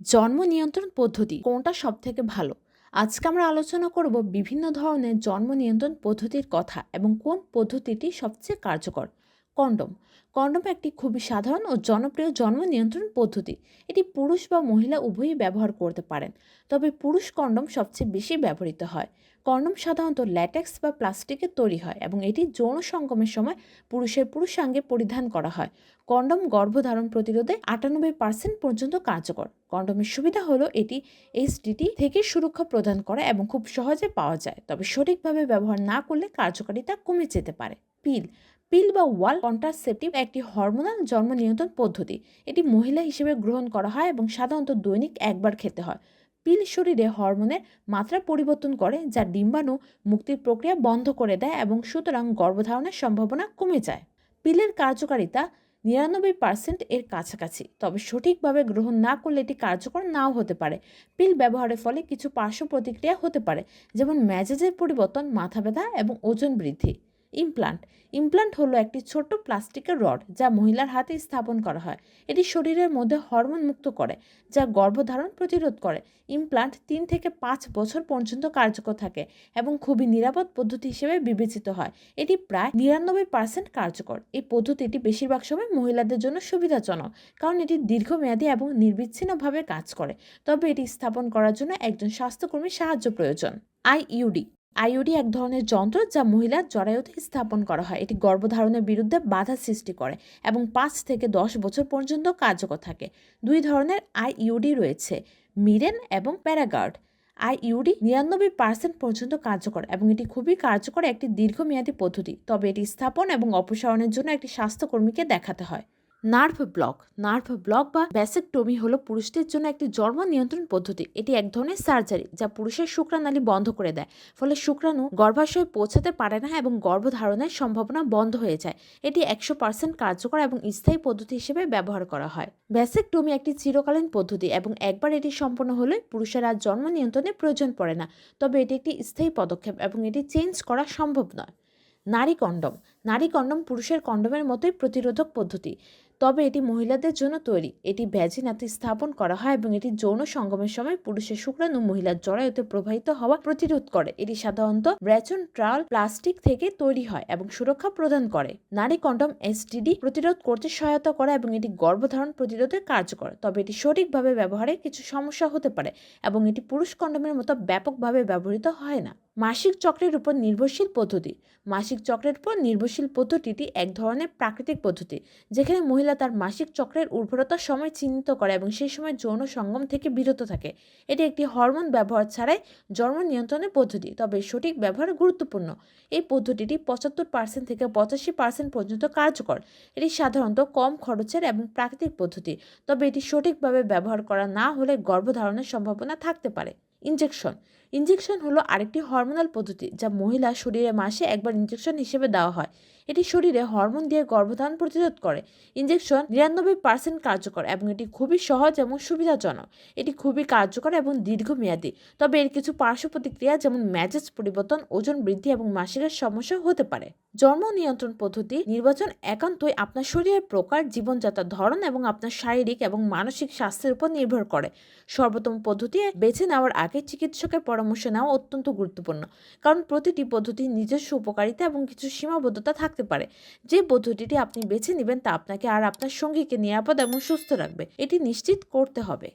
জন্ম নিয়ন্ত্রণ পদ্ধতি কোনটা সব থেকে ভালো? আজকে আমরা আলোচনা করব বিভিন্ন ধরনের জন্ম নিয়ন্ত্রণ পদ্ধতির কথা এবং কোন পদ্ধতিটি সবচেয়ে কার্যকর। কন্ডম। কন্ডম একটি খুবই সাধারণ ও জনপ্রিয় জন্ম নিয়ন্ত্রণ পদ্ধতি। এটি পুরুষ বা মহিলা উভয়ই ব্যবহার করতে পারেন, তবে পুরুষ কন্ডম সবচেয়ে বেশি ব্যবহৃত হয়। কন্ডম সাধারণত ল্যাটেক্স বা প্লাস্টিকের তৈরি হয় এবং এটি যৌন সঙ্গমের সময় পুরুষের পুরুষাঙ্গে পরিধান করা হয়। কন্ডম গর্ভধারণ প্রতিরোধে আটানব্বই পার্সেন্ট পর্যন্ত কার্যকর। কন্ডমের সুবিধা হলো এটি এইচডিটি থেকে সুরক্ষা প্রদান করে এবং খুব সহজে পাওয়া যায়, তবে সঠিকভাবে ব্যবহার না করলে কার্যকারিতা কমে যেতে পারে। পিল পিল বা ওয়াল কন্ট্রাসেপটিভ একটি হরমোনাল জন্ম নিয়ন্ত্রণ পদ্ধতি। এটি মহিলা হিসেবে গ্রহণ করা হয় এবং সাধারণত দৈনিক একবার খেতে হয়। পিল শরীরে হরমোনের মাত্রা পরিবর্তন করে, যা ডিম্বাণু মুক্তির প্রক্রিয়া বন্ধ করে দেয় এবং সুতরাং গর্ভধারণের সম্ভাবনা কমে যায়। পিলের কার্যকারিতা নিরানব্বই পার্সেন্ট এর কাছাকাছি, তবে সঠিকভাবে গ্রহণ না করলে এটি কার্যকর নাও হতে পারে। পিল ব্যবহারের ফলে কিছু পার্শ্ব প্রতিক্রিয়া হতে পারে, যেমন ম্যাজেজের পরিবর্তন, মাথা ব্যথা এবং ওজন বৃদ্ধি। ইমপ্লান্ট। ইমপ্লান্ট হলো একটি ছোট প্লাস্টিকের রড যা মহিলার হাতে স্থাপন করা হয়। এটি শরীরের মধ্যে হরমোন মুক্ত করে, যা গর্ভধারণ প্রতিরোধ করে। ইমপ্লান্ট তিন থেকে পাঁচ বছর পর্যন্ত কার্যকর থাকে এবং খুবই নিরাপদ পদ্ধতি হিসেবে বিবেচিত হয়। এটি প্রায় নিরানব্বই পার্সেন্ট কার্যকর। এই পদ্ধতিটি বেশিরভাগ সময় মহিলাদের জন্য সুবিধাজনক, কারণ এটি দীর্ঘমেয়াদী এবং নির্বিচ্ছিন্নভাবে কাজ করে। তবে এটি স্থাপন করার জন্য একজন স্বাস্থ্যকর্মীর সাহায্য প্রয়োজন। আইইউডি আইইউডি এক ধরনের যন্ত্র যা মহিলার জরায়ুতে স্থাপন করা হয়। এটি গর্ভধারণের বিরুদ্ধে বাধা সৃষ্টি করে এবং পাঁচ থেকে দশ বছর পর্যন্ত কার্যকর থাকে। দুই ধরনের আইইউডি রয়েছে, মিরেন এবং প্যারাগার্ড। আইইউডি নিরানব্বই পার্সেন্ট পর্যন্ত কার্যকর এবং এটি খুবই কার্যকর একটি দীর্ঘমেয়াদী পদ্ধতি। তবে এটি স্থাপন এবং অপসারণের জন্য একটি স্বাস্থ্যকর্মীকে দেখাতে হয়। Nerve block. নার্ভ ব্লক বা ব্যাসেকটমি হলো পুরুষদের জন্য একটি জন্ম নিয়ন্ত্রণ পদ্ধতি। এটি এক ধরনের সার্জারি যা পুরুষের শুক্রাণালী বন্ধ করে দেয়। ফলে শুক্রাণু গর্ভাশয়ে পৌঁছাতে পারে না এবং গর্ভধারণের সম্ভাবনা বন্ধ হয়ে যায়। এটি একশো পার্সেন্ট কার্যকর এবং স্থায়ী পদ্ধতি হিসেবে ব্যবহার করা হয়। ব্যাসেকটমি একটি চিরকালীন পদ্ধতি এবং একবার এটি সম্পন্ন হলে পুরুষের আর জন্ম নিয়ন্ত্রণের প্রয়োজন পড়ে না। তবে এটি একটি স্থায়ী পদক্ষেপ এবং এটি চেঞ্জ করা সম্ভব নয়। নারী কন্ডম। নারী কন্ডম পুরুষের কন্ডমের মতোই প্রতিরোধক পদ্ধতি। তবে এটি মহিলাদের জন্য তৈরি। এটি ভ্যাজিনাতে স্থাপন করা হয় এবং এটি যৌন সঙ্গমের সময় পুরুষের শুক্রাণু মহিলার জরায়ুতে প্রবাহিত হওয়া প্রতিরোধ করে। এটি সাধারণত ব্র্যাচন ট্রাল, প্লাস্টিক থেকে তৈরি হয় এবং সুরক্ষা প্রদান করে। নারী কন্ডম এসটিডি প্রতিরোধ করতে সহায়তা করে এবং এটি গর্ভধারণ প্রতিরোধে কার্যকর তবে এটি সঠিকভাবে ব্যবহারে কিছু সমস্যা হতে পারে এবং এটি পুরুষ কন্ডমের মতো ব্যাপকভাবে ব্যবহৃত হয় না। মাসিক চক্রের উপর নির্ভরশীল পদ্ধতি। মাসিক চক্রের উপর নির্ভরশীল পদ্ধতিটি এক ধরনের প্রাকৃতিক পদ্ধতি, যেখানে মহিলা তার মাসিক চক্রের উর্বরতার সময় চিহ্নিত করে এবং সেই সময় যৌন সঙ্গম থেকে বিরত থাকে। এটি একটি হরমোন ব্যবহার ছাড়াই জন্ম নিয়ন্ত্রণের পদ্ধতি, তবে সঠিক ব্যবহার গুরুত্বপূর্ণ। এই পদ্ধতিটি পঁচাত্তর পার্সেন্ট থেকে পঁচাশি পার্সেন্ট পর্যন্ত কার্যকর। এটি সাধারণত কম খরচের এবং প্রাকৃতিক পদ্ধতি, তবে এটি সঠিকভাবে ব্যবহার করা না হলে গর্ভধারণের সম্ভাবনা থাকতে পারে। ইনজেকশন ইনজেকশন হলো আরেকটি হরমোনাল পদ্ধতি যা মহিলা শরীরে মাসে একবার ইনজেকশন হিসেবে দেওয়া হয়। এটি শরীরে হরমোন দিয়ে গর্ভধারণ প্রতিরোধ করে। ইনজেকশন নিরানব্বই পার্সেন্ট কার্যকর এবং এটি খুবই সহজ এবং সুবিধাজনক। এটি খুবই কার্যকর এবং দীর্ঘমেয়াদী। তবে এর কিছু পার্শ্ব প্রতিক্রিয়া যেমন ম্যাজেজ পরিবর্তন, ওজন বৃদ্ধি এবং মাসিকের সমস্যা হতে পারে। জন্ম নিয়ন্ত্রণ পদ্ধতি, নির্বাচন একান্তই আপনার শরীরের প্রকার, জীবনযাত্রার ধরন এবং আপনার শারীরিক এবং মানসিক স্বাস্থ্যের উপর নির্ভর করে। সর্বোত্তম পদ্ধতি বেছে নেওয়ার আগে চিকিৎসকের পরামর্শ নেওয়া অত্যন্ত গুরুত্বপূর্ণ। কারণ প্রতিটি পদ্ধতির নিজস্ব উপকারিতা এবং কিছু সীমাবদ্ধতা থাকতে পারে। যে পদ্ধতিটি আপনি বেছে নেবেন তা আপনাকে আর আপনার সঙ্গীকে নিরাপদ এবং সুস্থ রাখবে। এটি নিশ্চিত করতে হবে।